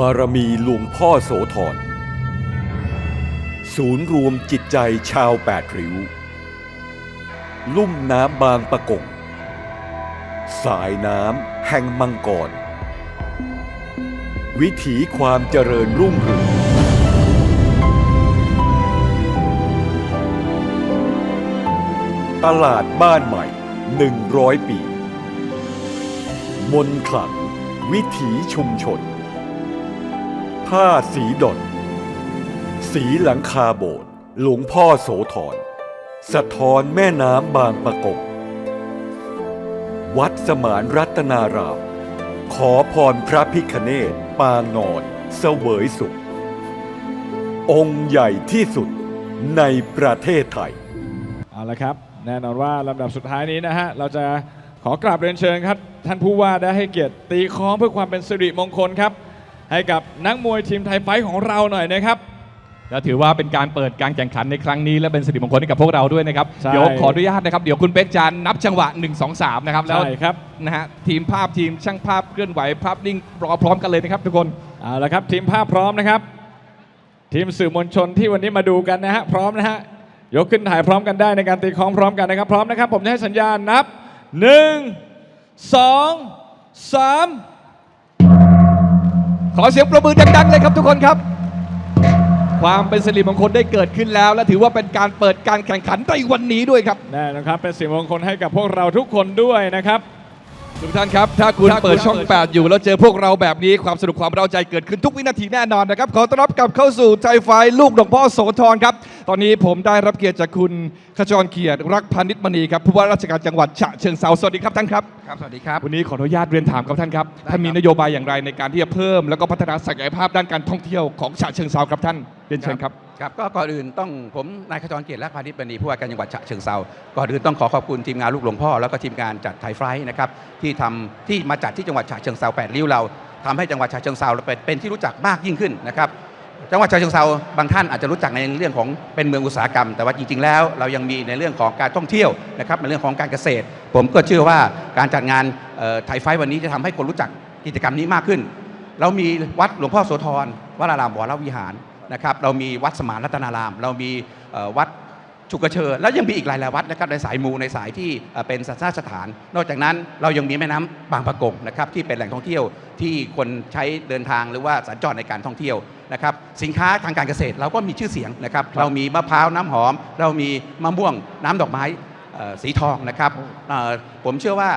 บารมีหลวงพ่อโสธร ศูนย์รวมจิตใจชาวแปดริ้ว ลุ่มน้ำบางประกง สายน้ำแห่งมังกร วิถีความเจริญรุ่งเรืองตลาดบ้านใหม่ 100 ปี มนขลังวิถีชุมชน ผ้าสีดอนสีหลังคาโบสถ์หลวงพ่อโสธรสะท้อนแม่น้ำบางประกงวัดสมานรัตนาราม ขอพรพระพิคเนตปางนอนเสวยสุข องค์ใหญ่ที่สุดในประเทศไทย เอาละครับ แน่นอนว่าลำดับสุดท้ายนี้นะฮะ เราจะขอกราบเรียนเชิญครับ ท่านผู้ว่าได้ให้เกียรติตีค้องเพื่อความเป็นสิริมงคลครับ ให้กับนักมวยทีมไทยไฟท์ของเราหน่อยนะครับ และถือว่าเป็นการเปิดการแข่งขันในครั้งนี้ และเป็นสิริมงคลให้กับพวกเราด้วยนะครับ ใช่เดี๋ยวขออนุญาตนะครับ เดี๋ยวคุณเป๊กจะนับจังหวะ 1 2 3 นะครับ แล้วใช่ครับ นะฮะทีมภาพทีมช่างภาพเคลื่อนไหวภาพนิ่งรอพร้อมกันเลยนะครับทุกคน เอาละครับทีมภาพพร้อมนะครับ ทีมสื่อมวลชนที่วันนี้มาดูกันนะฮะพร้อมนะฮะยกขึ้นถ่ายพร้อมกันได้ในการตีคล้องพร้อมกันนะครับ พร้อมนะครับ ผมจะให้สัญญาณนับ 1 2 3 ขอเสียงประมือดังๆเลยครับทุกคนครับ ความเป็นสิริมงคลได้เกิดขึ้นแล้ว และถือว่าเป็นการเปิดการแข่งขันในวันนี้ด้วยครับ แน่นะครับ เป็นสิริมงคลให้กับพวกเราทุกคนด้วยนะครับ ทุกท่านครับ ถ้าคุณเปิดช่อง 8 อยู่แล้วเจอพวกเราแบบนี้ความสนุกความเราใจเกิดขึ้นทุกวินาทีแน่นอนนะครับ ขอต้อนรับกลับเข้าสู่ไทยไฟท์ลูกหลวงพ่อโสธรครับ ตอนนี้ผมได้รับเกียรติจากคุณขจรเกียรติรักพานิชมณีครับผู้ว่าราชการจังหวัดฉะเชิงเซาสวัสดีครับท่านครับครับ สวัสดีครับ วันนี้ขออนุญาตเรียนถามครับท่านครับท่านมีนโยบายอย่างไรในการที่จะเพิ่ม แล้วก็พัฒนาศักยภาพด้านการท่องเที่ยวของฉะเชิงเซาครับท่านเรียนเชิญครับครับก็ก่อนอื่นต้องผมนายขจรเกียรติและพานิชบดีผู้ว่าการจังหวัดฉะเชิงเซาก่อนอื่นต้องขอขอบคุณทีมงานลูกหลวงพ่อแล้วก็ทีมงานจัดไทยไฟท์นะครับที่ทำที่มาจัดที่จังหวัดฉะเชิงเซาแปดริ้วเราทำให้จังหวัดฉะเชิงเซาเป็นเป็นที่รู้จักมากยิ่งขึ้นนะครับ จังหวัดชาเชิงเซาบางท่านอาจจะรู้จักในเรื่องของเป็นเมืองอุตสาหกรรม แต่ว่าจริงๆแล้ว เรายังมีในเรื่องของการท่องเที่ยวนะครับในเรื่องของการเกษตร ผมก็เชื่อว่าการจัดงานเอ่ไทยไฟวันนี้จะทำให้คนรู้จักกิจกรรมนี้มากขึ้น เรามีวัดหลวงพ่อโสธรวรารามวรวิหารนะครับเรามีวัดสมานรัตนาราม เรามีวัด อวัดชุกเชอแล้วยังมีอีกหลายๆวัดนะครับในสายมูในสายที่เอ่อเป็นศาสนสถาน นอกจากนั้นเรายังมีแม่น้ำบางปะกงนะครับที่เป็นแหล่งท่องเที่ยวที่คนใช้เดินทางหรือว่าสัญจรในการท่องเที่ยวนะครับสินค้าทางการเกษตรเราก็มีชื่อเสียงนะครับเรามีมะพร้าวน้ำหอม เรามีมะม่วงน้ำดอกไม้เอ่อสีทองนะครับเอ่อผมเชื่อว่า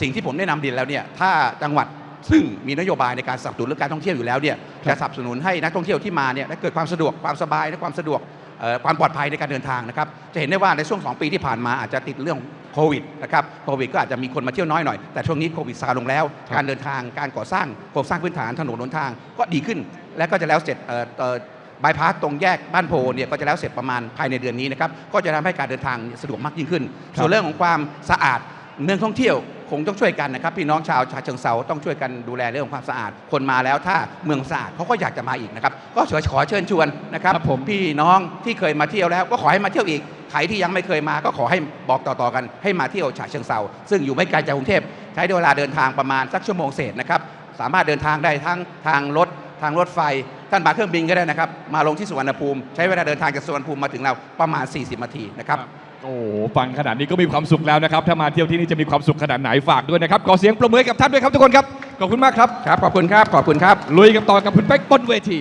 สิ่งที่ผมแนะนำเรียนแล้วเนี่ยถ้าจังหวัดซึ่งมีนโยบายในการสนับสนุนเรื่องการท่องเที่ยวอยู่แล้วเนี่ยจะสนับสนุนให้นักท่องเที่ยวที่มาเนี่ยได้เกิดความสะดวกความสบายและความสะดวกเอ่อ ความปลอดภัยในการเดินทางนะครับจะเห็นได้ว่าในช่วง 2 ปีที่ผ่านมาอาจจะติดเรื่องโควิดนะครับโควิดก็อาจจะมีคนมาเที่ยวน้อยหน่อย แต่ช่วงนี้โควิดซาลงแล้ว การเดินทางการก่อสร้างโครงสร้างพื้นฐานถนนหนทางก็ดีขึ้น และก็จะแล้วเสร็จเอ่อเอ่อบายพาสตรงแยกบ้านโพเนี่ยก็จะแล้วเสร็จประมาณภายในเดือนนี้นะครับก็จะทำให้การเดินทางสะดวกมากยิ่งขึ้น ส่วนเรื่องของความสะอาด เมืองท่องเที่ยวคงต้องช่วยกันนะครับ พี่น้องชาวชาเชิงเซาต้องช่วยกันดูแลเรื่องของความสะอาด คนมาแล้วถ้าเมืองสะอาดเขาก็อยากจะมาอีกนะครับก็ขอขอเชิญชวนนะครับครับผมพี่น้องที่เคยมาเที่ยวแล้วก็ขอให้มาเที่ยวอีกใครที่ยังไม่เคยมาก็ขอให้บอกต่อๆกันให้มาเที่ยวฉะเชิงเซาซึ่งอยู่ไม่ไกลจากกรุงเทพใช้เวลาเดินทางประมาณสักชั่วโมงเศษนะครับสามารถเดินทางได้ทั้งทางรถทางรถไฟ ท่านมาเครื่องบินก็ได้นะครับ มาลงที่สุวรรณภูมิ ใช้เวลาเดินทางจากสุวรรณภูมิมาถึงเราประมาณ 40นาทีนะครับ โอ้โหฟังขนาดนี้ก็มีความสุขแล้วนะครับ ถ้ามาเที่ยวที่นี่จะมีความสุขขนาดไหนฝากด้วยนะครับ ขอเสียงปรบมือให้กับท่านด้วยครับทุกคนครับ ขอบคุณมากครับ ครับ ขอบคุณครับ ขอบคุณครับ ลุยกันต่อกับคุณเป๊กบนเวที